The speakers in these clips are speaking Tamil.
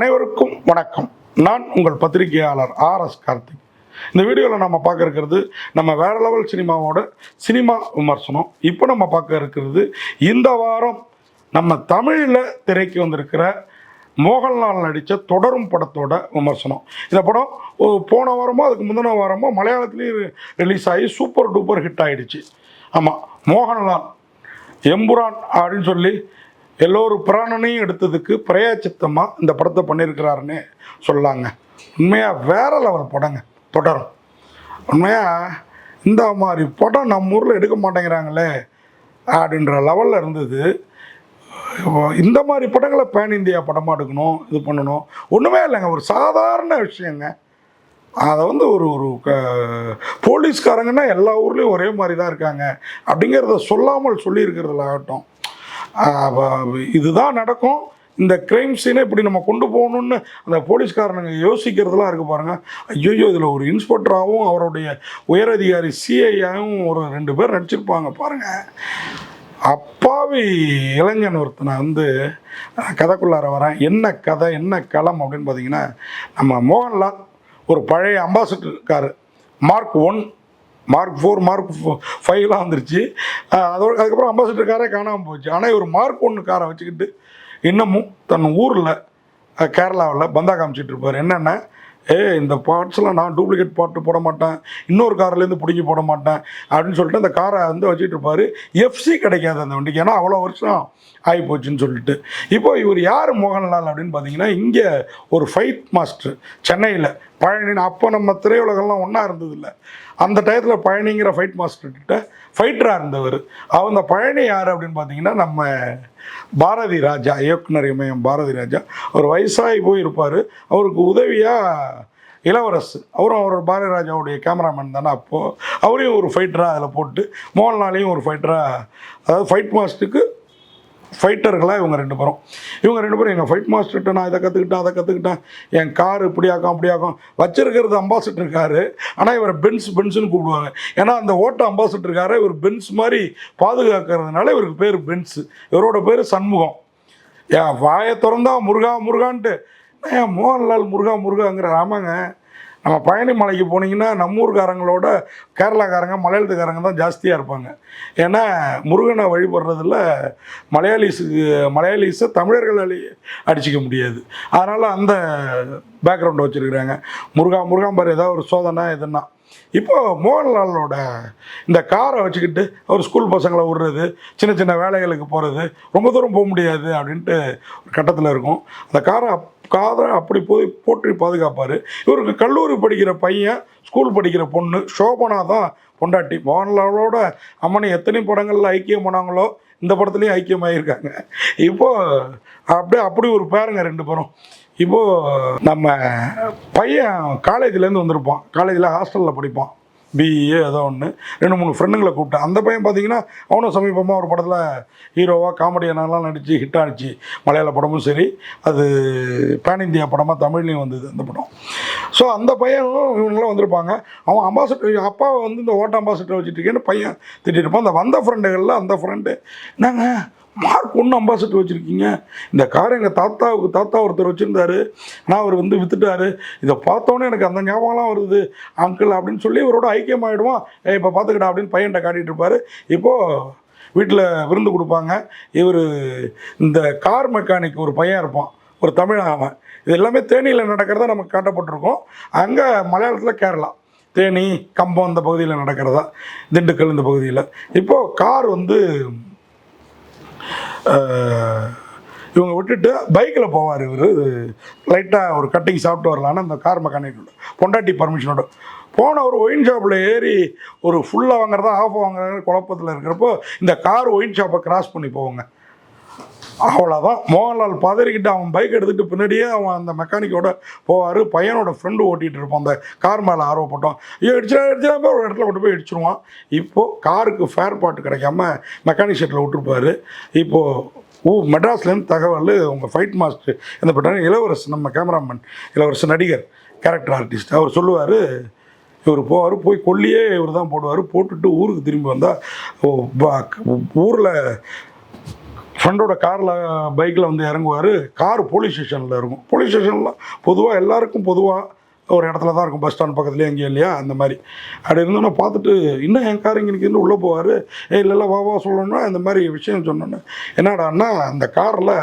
அனைவருக்கும் வணக்கம். நான் உங்கள் பத்திரிகையாளர் ஆர் எஸ் கார்த்திக். இந்த வீடியோவில் நம்ம பார்க்க இருக்கிறது நம்ம வேற லெவல் சினிமாவோட சினிமா விமர்சனம். இப்போ நம்ம பார்க்க இருக்கிறது இந்த வாரம் நம்ம தமிழில் திரைக்கு வந்திருக்கிற மோகன்லால் நடித்த தொடரும் படத்தோட விமர்சனம். இந்த படம் போன வாரமோ அதுக்கு முந்தின வாரமோ மலையாளத்துலேயும் ரிலீஸ் ஆகி சூப்பர் டூப்பர் ஹிட் ஆயிடுச்சு. ஆமாம் மோகன்லால் எம்புரான் அப்படின்னு சொல்லி எல்லோரும் பிராணனையும் எடுத்ததுக்கு பிரயாச்சித்தமாக இந்த படத்தை பண்ணியிருக்கிறாருன்னு சொல்லாங்க. உண்மையாக வேற லெவல் படங்க. தொடரும். உண்மையாக இந்த மாதிரி படம் நம்ம ஊரில் எடுக்க மாட்டேங்கிறாங்களே அப்படின்ற லெவலில் இருந்தது. இந்த மாதிரி படங்களை பேன் இந்தியா படமாக எடுக்கணும் இது பண்ணணும் ஒன்றுமே இல்லைங்க. ஒரு சாதாரண விஷயங்க. அதை வந்து ஒரு ஒரு க போலீஸ்காரங்கன்னா எல்லா ஊர்லேயும் ஒரே மாதிரி தான் இருக்காங்க. அப்படிங்கிறத சொல்லாமல் சொல்லியிருக்கிறதுல ஆகட்டும் இதுதான் நடக்கும். இந்த கிரைம் சீனை இப்படி நம்ம கொண்டு போகணுன்னு அந்த போலீஸ்காரனுங்க யோசிக்கிறதுலாம் இருக்குது பாருங்கள் ஐயோ இதில் ஒரு இன்ஸ்பெக்டராகவும் அவருடைய உயரதிகாரி சிஐயாவும் ஒரு ரெண்டு பேர் நடிச்சிருப்பாங்க பாருங்கள் அப்பாவி இளைஞன் ஒருத்தனை வந்து கதைக்குள்ளார வரேன். என்ன கதை என்ன களம் அப்படின்னு பார்த்தீங்கன்னா நம்ம மோகன்லால் ஒரு பழைய அம்பாசிடர் இருக்கார் mark one mark four mark ஃபைவ்லாம் வந்துருச்சு. அதோட அதுக்கப்புறம் அம்பாசிடர் காரே காணாமல் போச்சு. ஆனால் இவர் மார்க் ஒன்று காரை வச்சுக்கிட்டு இன்னமும் தன் ஊரில் கேரளாவில் பந்தா காமிச்சிட்டு இருப்பார். என்னென்ன ஏ இந்த பார்ட்ஸ்லாம் நான் டூப்ளிகேட் பார்ட்டு போட மாட்டேன். இன்னொரு கார்லேருந்து பிடிங்கி போட மாட்டேன். அப்படின்னு சொல்லிட்டு அந்த காரை வந்து வச்சுட்டு இருப்பார். எஃப்சி கிடைக்காது அந்த வண்டிக்கு. ஏன்னா அவ்வளோ வருஷம் ஆகி போச்சுன்னு சொல்லிட்டு. இப்போ இவர் யார் மோகன்லால் அப்படின்னு பார்த்தீங்கன்னா இங்கே ஒரு ஃபைட் மாஸ்டர் சென்னையில். பழனி அப்போ நம்ம திரையுலகம்லாம் ஒன்றா இருந்ததில்லை. அந்த டயத்தில் பழனிங்கிற ஃபைட் மாஸ்டர்கிட்ட ஃபைட்டராக இருந்தவர். அவர் அந்த பழனி யார் அப்படின்னு பார்த்தீங்கன்னா நம்ம பாரதி ராஜா இயக்குனர் இமயம் பாரதி ராஜா. அவர் வயசாகி போயிருப்பார். அவருக்கு உதவியாக இளவரசு. அவரும் அவர் பாரதி ராஜாவுடைய கேமராமேன் தானே அப்போது அவரையும் ஒரு ஃபைட்டராக அதில் போட்டு மோகன்லாலையும் ஒரு ஃபைட்டராக அதாவது ஃபைட் மாஸ்டருக்கு ஃபைட்டர்களாக இவங்க ரெண்டு பேரும். இவங்க ரெண்டு பேரும் எங்கள் ஃபைட் மாஸ்டர்கிட்ட நான் இதை கற்றுக்கிட்டேன் அதை கற்றுக்கிட்டேன் என் கார் இப்படி ஆக்கும் அப்படி ஆகும். வச்சிருக்கிறது அம்பாசிடர் காரு. ஆனால் இவரை பென்ஸ் பென்ஸ்னு கூப்பிடுவாங்க. ஏன்னா அந்த ஓட்ட அம்பாசிடர் காரை இவர் பென்ஸ் மாதிரி பாதுகாக்கிறதுனால இவருக்கு பேர் பென்ஸ் இவரோட பேர் சண்முகம். ஏன் வாயை திறந்தா முருகா முருகான்ட்டு. ஏன் மோகன்லால் முருகா முருகாங்கிற ஆமாங்க. நம்ம பழனி மலைக்கு போனீங்கன்னா நம்ம ஊர்காரங்களோட கேரளாக்காரங்க மலையாளத்துக்காரங்க தான் ஜாஸ்தியாக இருப்பாங்க. ஏன்னா முருகனை வழிபடுறதுல மலையாளிஸுக்கு மலையாளிஸை தமிழர்களாலே அடிச்சிக்க முடியாது. அதனால் அந்த பேக்ரவுண்டை வச்சுருக்குறாங்க. முருகா முருகாம்பார் ஏதாவது ஒரு சோதனை எதுனா இப்போ மோகன்லாலோட இந்த காரை வச்சுக்கிட்டு அவர் ஸ்கூல் பசங்களை விடுறது சின்ன சின்ன வேலைகளுக்கு போகிறது ரொம்ப தூரம் போக முடியாது அப்படின்ட்டு ஒரு கட்டத்தில் இருக்கும். அந்த காரை காதலை அப்படி போய் போற்றி பாதுகாப்பார். இவருக்கு கல்லூரி படிக்கிற பையன் ஸ்கூல் படிக்கிற பொண்ணு சோபனா தான் பொண்டாட்டி. மோகன்லாலோட அம்மனை எத்தனை படங்களில் ஐக்கியம் பண்ணாங்களோ இந்த படத்துலேயும் ஐக்கியமாயிருக்காங்க இப்போது அப்படியே அப்படி ஒரு பேருங்க ரெண்டு பேரும். இப்போது நம்ம பையன் காலேஜ்லேருந்து வந்திருப்பான். காலேஜில் ஹாஸ்டலில் படிப்பான். பிஇஏ ஏதோ ஒன்று ரெண்டு மூணு ஃப்ரெண்டுங்களை கூப்பிட்டேன். அந்த பையன் பார்த்தீங்கன்னா அவனும் சமீபமாக ஒரு படத்தில் ஹீரோவாக காமெடியனெல்லாம் நடித்து ஹிட் ஆனிச்சு. மலையாள படமும் சரி. அது பேன் இந்தியா படமாக தமிழ்லேயும் வந்தது அந்த படம். ஸோ அந்த பையனும் இவங்களாம் வந்திருப்பாங்க. அவன் அம்பாசிடர் அப்பாவை வந்து இந்த ஓட்ட அம்பாசிடர் வச்சுட்டு இருக்கேன்னு பையன் திட்டிருப்பான் அந்த வந்த ஃப்ரெண்டுகளில் அந்த ஃப்ரெண்டு என்னங்க மார்க் ஒன்று அம்பாசிட்டர் வச்சுருக்கீங்க. இந்த கார் எங்கள் தாத்தாவுக்கு தாத்தா ஒருத்தர் வச்சுருந்தாரு. ஆனால் அவர் வந்து விற்றுட்டாரு இதை பார்த்தோன்னே எனக்கு அந்த ஞாபகம்லாம் வருது. அங்கிள் அப்படின்னு சொல்லி இவரோட ஐக்கியம் ஆகிடுவான் இப்போ பார்த்துக்கிட்டா அப்படின்னு பையன்கிட்ட காட்டிகிட்டு இருப்பார். இப்போது வீட்டில் விருந்து கொடுப்பாங்க. இவர் இந்த கார் மெக்கானிக் ஒரு பையன் இருப்பான். ஒரு தமிழ் அவன். இது எல்லாமே தேனியில் நடக்கிறதா நமக்கு காட்டப்பட்டிருக்கோம். அங்கே மலையாளத்தில் கேரளா. தேனி கம்பம் இந்த பகுதியில் நடக்கிறதா. திண்டுக்கல் இந்த பகுதியில். இப்போது கார் வந்து இவங்க விட்டுட்டு பைக்கில் போவார் இவர். லைட்டாக ஒரு கட்டிங் சாப்பிட்டு வரலான்னு அந்த கார் மெக்கானிக்கோட பொண்டாட்டி பர்மிஷனோட போன ஒரு ஒயின் ஷாப்பில் ஏறி ஒரு ஃபுல்லாக வாங்குறதா ஆஃப் வாங்குறதா குழப்பத்தில் இருக்கிறப்போ இந்த கார் ஒயின் ஷாப்பை கிராஸ் பண்ணி போவாங்க. அவ்வளோதான் மோகன்லால் பதறிக்கிட்டு அவன் பைக் எடுத்துகிட்டு பின்னாடியே அவன் அந்த மெக்கானிக்கோட போவார். பையனோட ஃப்ரெண்டு ஓட்டிகிட்டு இருப்பான். அந்த கார் மேலே ஆர்வப்பட்டோம் ஐயோ இடிச்சா இடிச்சா போய் ஒரு இடத்துல கொண்டு போய் இடிச்சிருவான். இப்போது காருக்கு ஃபேர் பார்ட் கிடைக்காம மெக்கானிக் ஷெட்டில் விட்டுருப்பார். இப்போது ஊ மெட்ராஸ்லேருந்து தகவல் உங்கள் ஃபைட் மாஸ்டர் என்ன பண்ணுறாங்க இளவரசு நம்ம கேமராமேன் இளவரசு நடிகர் கேரக்டர் ஆர்டிஸ்ட் அவர் சொல்லுவார் இவர் போவார் போய் கொல்லியே இவர் தான் போடுவார். போட்டுட்டு ஊருக்கு திரும்பி வந்தால் ஊரில் ஃப்ரெண்டோட காரில் பைக்கில் வந்து இறங்குவார். கார் போலீஸ் ஸ்டேஷனில் இருக்கும். போலீஸ் ஸ்டேஷனில் பொதுவாக எல்லாருக்கும் பொதுவாக ஒரு இடத்துல தான் இருக்கும். பஸ் ஸ்டாண்ட் பக்கத்துலேயே எங்கேயும் இல்லையா? அந்த மாதிரி. அப்படி இருந்தோன்னா பார்த்துட்டு இன்னும் என் கார் இங்கே நிற்கிறது உள்ளே போவார். ஏ இல்லை வா வா சொல்லணும்னா இந்த மாதிரி விஷயம் சொன்னோன்னே என்னடான்னா அந்த காரில்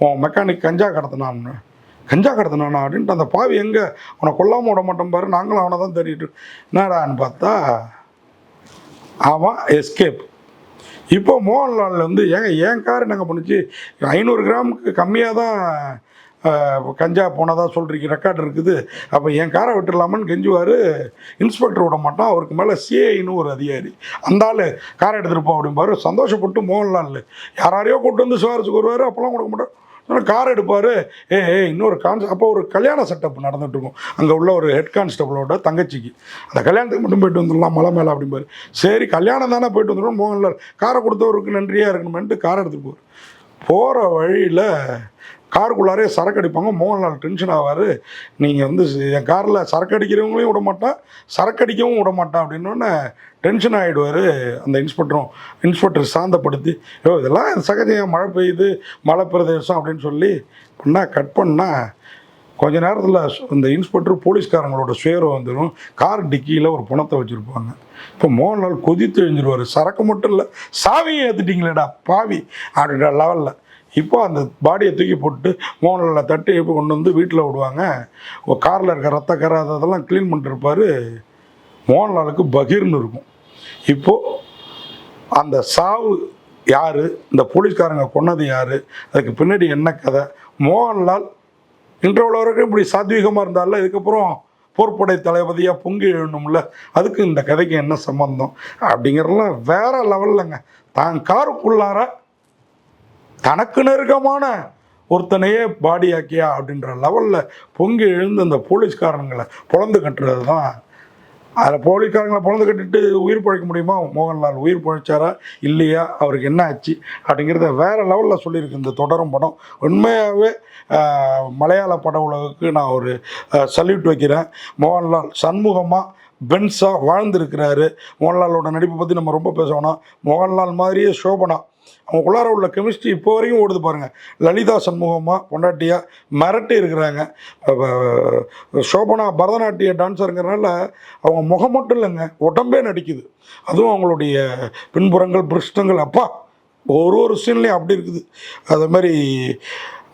உன் மெக்கானிக் கஞ்சா கடத்தினான்னு. கஞ்சா கடத்தினானா? அப்படின்ட்டு அந்த பாவி எங்கே? உன்னை கொல்லாமல் விட மாட்டோம் பாரு. நாங்களும் அவனை தான் தேடிட்டு என்னடான்னு பார்த்தா அவன் எஸ்கேப் இப்போ மோகன்லால் வந்து ஏங்க ஏன் கார் என்னங்க பண்ணுச்சு? ஐநூறு கிராமுக்கு கம்மியாக தான் கஞ்சா போனதாக சொல்கிறீங்க ரெக்கார்டு இருக்குது. அப்போ என் காரை விட்டுடலாமான்னு கெஞ்சுவார். இன்ஸ்பெக்டர் விட மாட்டான். அவருக்கு மேலே சிஐன்னு ஒரு அதிகாரி. அந்த ஆள் காரை எடுத்துகிட்டு போ அப்படிம்பாரு. சந்தோஷப்பட்டு மோகன்லால் யாரையோ கூட்டு வந்து சிவாரிச்சுக்கு வருவார். அப்போல்லாம் கொடுக்க மாட்டார். ஆனால் கார் எடுப்பார். ஏ ஏ இன்னொரு கான்ஸ் அப்போ ஒரு கல்யாண செட்டப் நடந்துகிட்ருக்கும் அங்கே உள்ள ஒரு ஹெட் கான்ஸ்டபிளோட தங்கச்சிக்கு. அந்த கல்யாணத்துக்கு மட்டும் போயிட்டு வந்துடலாம் மலை மேலே அப்படிம்பாரு. சரி கல்யாணம் தானே போயிட்டு வந்துடும் மோகன்லால் காரை கொடுத்தவருக்கு நன்றியாக இருக்கணுமென்ட்டு காரை எடுத்துகிட்டு போவார். போகிற வழியில் காருக்குள்ளாரே சரக்கு அடிப்பாங்க. மோகன்லால் டென்ஷன் ஆவார். நீங்கள் வந்து என் காரில் சரக்கு அடிக்கிறவங்களையும் விடமாட்டான் சரக்கு அடிக்கவும் விட மாட்டான் அப்படின்னோடனே டென்ஷன் ஆகிடுவார் அந்த இன்ஸ்பெக்டரும் இன்ஸ்பெக்டர் சாந்தப்படுத்தி ஐயோ இதெல்லாம் சகஜம். மழை பெய்யுது? மலை பிரதேசம் அப்படின்னு சொல்லி பண்ணால் கட் பண்ணால் கொஞ்ச நேரத்தில் இந்த இன்ஸ்பெக்டர் போலீஸ்காரங்களோட சுயரம் வந்துடும் கார் டிக்கியில் ஒரு பணத்தை வச்சுருப்பாங்க. இப்போ மோகன்லால் கொதித்து எழுஞ்சிருவார் சரக்கு மட்டும் இல்லை சாவியை ஏற்றுட்டிங்களேடா பாவி. அப்படின்ற லெவலில் இப்போ அந்த பாடியை தூக்கி போட்டு மோகன்லாலை தட்டி இப்போ கொண்டு வந்து வீட்டில் விடுவாங்க. காரில் இருக்க ரத்த அதெல்லாம் க்ளீன் பண்ணிருப்பார் மோகன்லாலுக்கு பகீர்னு இருக்கும். இப்போது அந்த சாவு யார்? இந்த போலீஸ்காரங்க கொன்னது யார்? அதுக்கு பின்னாடி என்ன கதை? மோகன்லால் இன்றவள வரைக்கும் இப்படி சாத்வீகமாக இருந்தால இதுக்கப்புறம் போர்ப்படை தளபதியாக பொங்கி எழுணும்ல அதுக்கு இந்த கதைக்கு என்ன சம்பந்தம்? அப்படிங்கிறதெல்லாம் வேற லெவல்லங்க தான் காருக்குள்ளார தனக்கு நெருக்கமான ஒருத்தனையே பாடியாக்கியா அப்படின்ற லெவலில் பொங்கி எழுந்து அந்த போலீஸ்காரங்களை பொழந்து கட்டுறது தான். அதில் போலீஸ்காரங்களை பொழந்து கட்டிட்டு உயிர் பழைக்க முடியுமா? மோகன்லால் உயிர் பழைச்சாரா? இல்லையா? அவருக்கு என்ன ஆச்சு? அப்படிங்கிறத வேறு லெவலில் சொல்லியிருக்கு இந்த தொடரும் படம். உண்மையாகவே மலையாள பட உலகுக்கு நான் ஒரு சல்யூட் வைக்கிறேன். மோகன்லால் சண்முகமாக பென்ஸாக வாழ்ந்திருக்கிறாரு. மோகன்லாலோட நடிப்பை பற்றி நம்ம ரொம்ப பேசணும் மோகன்லால் மாதிரியே சோபனா அவங்களுக்குள்ளார உள்ள கெமிஸ்ட்ரி இப்போ வரைக்கும் ஓடுது பாருங்கள் லலிதா சண்முகமாக பொண்டாட்டியாக மிரட்டி இருக்கிறாங்க. சோபனா பரதநாட்டிய டான்ஸருங்கிறனால அவங்க முகம் மட்டும் இல்லைங்க உடம்பே நடிக்குது. அதுவும் அவங்களுடைய பின்புறங்கள் பிருஷ்டங்கள் அப்பா ஒரு ஒரு சீன்லேயும் அப்படி இருக்குது. அது மாதிரி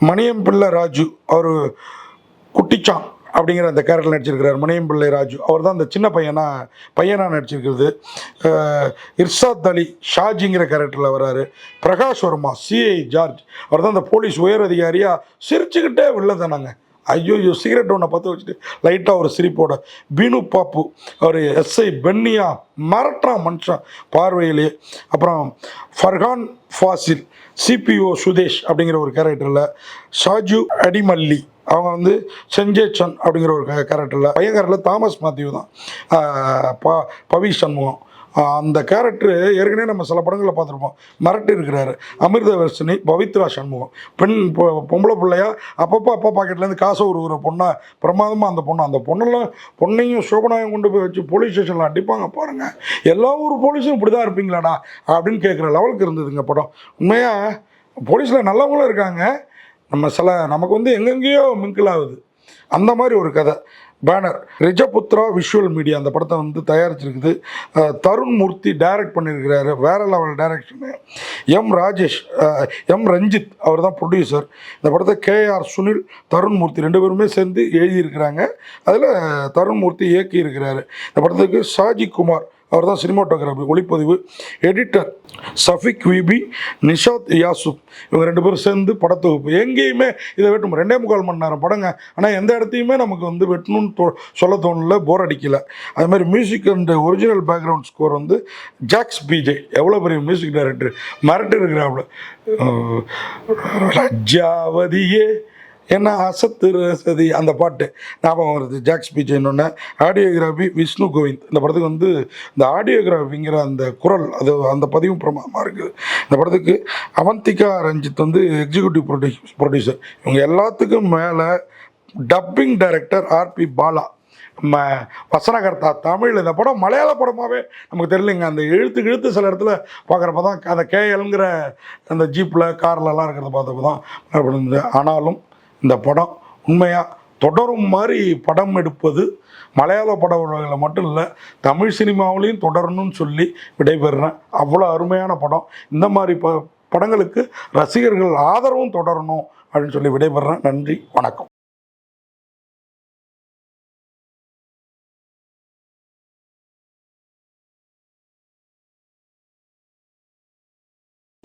மணியம் பிள்ளை ராஜு அவர் குட்டிச்சான். அப்படிங்கிற அந்த கேரக்டர் நடிச்சிருக்கிறார் முனையம் பிள்ளை ராஜு. அவர் தான் அந்த சின்ன பையனா பையனாக நடிச்சிருக்கிறது. இர்சாத் இர்ஷாத் அலி ஷாஜிங்கிற கேரக்டரில் வராரு. Prakash Varma CI George. அவர் தான் அந்த போலீஸ் உயர் அதிகாரியாக சிரிச்சுக்கிட்டே வெளில தானாங்க ஐயோ சிகரெட் ஒன்றை பற்ற வச்சுட்டு லைட்டாக ஒரு சிரிப்போட. பீனு பாப்பு அவர் எஸ்ஐ பென்னியா மிரட்டுறான் மனுஷன் பார்வையிலே. அப்புறம் ஃபர்ஹான் ஃபாசில் சிபிஓ சுதேஷ் அப்படிங்கிற ஒரு கேரக்டரில். ஷாஜு அடிமல்லி. அவங்க வந்து செஞ்சேச்சன் அப்படிங்கிற ஒரு கேரக்டரில் பையன்காரில் தாமஸ் மாத்யூ தான். ப பவி சண்முகம். அந்த கேரக்டர் ஏற்கனவே நம்ம சில படங்களில் பார்த்துருப்போம். மிரட்டி இருக்கிறாரு. அமிர்தவர்ஷினி பவித்ரா சண்முகம். பெண் பொம்பளை பிள்ளையா அப்பப்போ அப்பா பாக்கெட்லேருந்து காசை ஒரு பொண்ணா பிரமாதமாக அந்த பொண்ணு. அந்த பொண்ணெல்லாம் பொண்ணையும் சோபனாயும் கொண்டு போய் வச்சு போலீஸ் ஸ்டேஷனில் அடிப்பாங்க. பாருங்கள் எல்லா ஊர் போலீஸும் இப்படி தான் இருப்பீங்களாடா அப்படின்னு கேட்குற லெவலுக்கு இருந்ததுங்க படம். உண்மையாக போலீஸில் நல்லவங்களும் இருக்காங்க. நம்ம சில நமக்கு வந்து எங்கெங்கேயோ மிங்கிள் ஆகுது அந்த மாதிரி ஒரு கதை. பேனர் ரிஜபுத்ரா விஷுவல் மீடியா அந்த படத்தை வந்து தயாரிச்சிருக்குது. தருண் மூர்த்தி டைரக்ட் பண்ணியிருக்கிறாரு வேற level direction M Rajesh M Ranjith அவர் தான் ப்ரொடியூசர் இந்த படத்தை கேஆர் சுனில் தருண் மூர்த்தி ரெண்டு பேருமே சேர்ந்து எழுதியிருக்கிறாங்க. அதில் தருண் மூர்த்தி இயக்கி இருக்கிறாரு இந்த படத்துக்கு ஷாஜி குமார் அவர் தான் சினிமாட்டோகிராஃபி ஒளிப்பதிவு editor. Shafiq VP Nishad Jashub இவங்க ரெண்டு பேரும் சேர்ந்து படத்தொகுப்பு. எங்கேயுமே இதை வெட்டும்? ரெண்டே முக்கால் மணி நேரம் படங்க. ஆனால் எந்த இடத்தையுமே நமக்கு வந்து வெட்டணும்னு தோ சொல்ல தோணல போர் அடிக்கல. அது மாதிரி music and original background score வந்து ஜாக்ஸ் பிஜே எவ்வளோ பெரிய மியூசிக் டைரக்டர் மிரட்டு இருக்கிறாப்புல அஹ் லஜ்ஜாவதியே ஏன்னா அசத்து ரசதி அந்த பாட்டு ஞாபகம் வருது. ஜாக்ஸ் பிஜேன்னு ஆடியோகிராஃபி விஷ்ணு கோவிந்த். இந்த படத்துக்கு வந்து இந்த ஆடியோகிராஃபிங்கிற அந்த குரல் அது அந்த பதிவும் பிரமாதமாக இருக்குது இந்த படத்துக்கு அவந்திகா ரஞ்சித் வந்து எக்ஸிக்யூட்டிவ் ப்ரொடியூஸ் ப்ரொடியூசர் இவங்க எல்லாத்துக்கும் மேலே டப்பிங் டைரக்டர் ஆர்பி பாலா. ம வசனகர்த்தா தமிழ். இந்த படம் மலையாள படமாகவே நமக்கு தெரியலைங்க. அந்த எழுத்து இழுத்து சில இடத்துல பார்க்குறப்ப தான் அந்த கேஎல்ங்கிற அந்த ஜீப்பில் கார்லலாம் இருக்கிறத பார்த்தப்ப தான் ஆனாலும் இந்த படம். உண்மையாக தொடரும் மாதிரி படம் எடுப்பது மலையாள படங்களில் மட்டும் இல்லை தமிழ் சினிமாவிலையும் தொடரணும்னு சொல்லி விடைபெறுறேன். அவ்வளோ அருமையான படம். இந்த மாதிரி ப படங்களுக்கு ரசிகர்கள் ஆதரவும் தொடரணும் அப்படின்னு சொல்லி விடைபெறுறேன். நன்றி வணக்கம்.